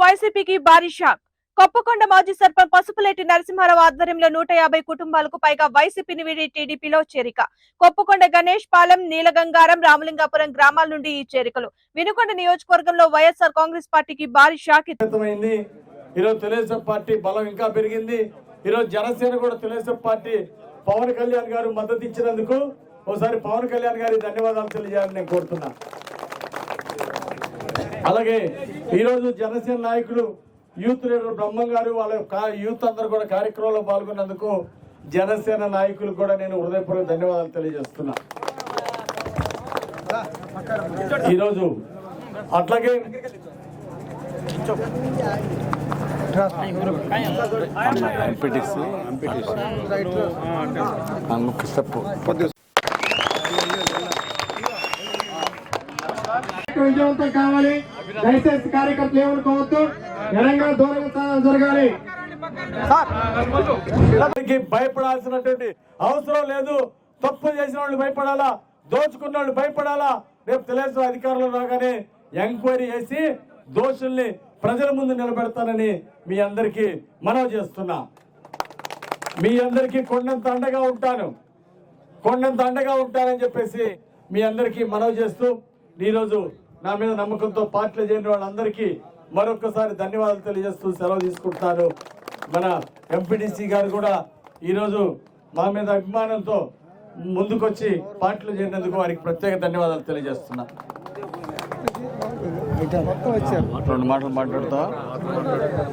వైసీపీకి భారీ షాక్. కొప్పకొండ మాజీ సర్పంచ్ పసుపులేటి నరసింహారావు ఆధ్వర్యంలో నూట యాభై కుటుంబాలకు పైగా వైసీపీని వీడి టీడీపీలో చేరిక. కొప్పకొండ గణేష్ పాలెం నీలగంగారం రామలింగాపురం గ్రామాల నుండి ఈ చేరికలు. వినుకొండ నియోజకవర్గంలో వైఎస్ఆర్ కాంగ్రెస్ పార్టీకి భారీ షాక్. ఈరోజు తెలుగుదేశం పార్టీ బలం ఇంకా పెరిగింది. ఈరోజు జనసేన కూడా తెలుగుదేశం పార్టీ పవన్ కళ్యాణ్ గారు మద్దతు ఇచ్చినందుకు ఒకసారి పవన్ కళ్యాణ్ గారి ధన్యవాదాలు తెలియజేయాలని నేను కోరుతున్నా. అలాగే ఈరోజు జనసేన నాయకులు యూత్ లీడర్ బ్రహ్మం గారు వాళ్ళ కా- యూత్ అందరూ కూడా కార్యక్రమంలో పాల్గొన్నందుకు జనసేన నాయకులు కూడా నేను హృదయపూర్వక ధన్యవాదాలు తెలియజేస్తున్నా. ఈరోజు అట్లాగే విజయవంతం కావాలి. దయచేసి కార్యకర్తలు ఏమనుకోవద్దు. ఎడంగా దూరంగా జరగాలి. ఎవరికి భయపడాల్సినటువంటి అవసరం లేదు. తప్పు చేసిన వాళ్ళు భయపడాలా? దోచుకున్న వాళ్ళు భయపడాలా? రేపు తెలుగుదేశం అధికారులు రాగానే ఎంక్వైరీ చేసి దోషుల్ని ప్రజల ముందు నిలబెడతానని మీ అందరికీ మనవి చేస్తున్నా. మీ అందరికీ కొండంత అండగా ఉంటాను. కొండంత అండగా ఉంటానని చెప్పేసి మీ అందరికీ మనవి చేస్తూ ఈరోజు నా మీద నమ్మకంతో పార్టీలు చేరిన వాళ్ళందరికీ మరొకసారి ధన్యవాదాలు తెలియజేస్తూ సెలవు తీసుకుంటున్నాను. మన ఎంపీటీసీ గారు కూడా ఈరోజు మా మీద అభిమానంతో ముందుకొచ్చి పార్టీలు చేరినందుకు వారికి ప్రత్యేక ధన్యవాదాలు తెలియజేస్తున్నా. రెండు మాటలు మాట్లాడుతా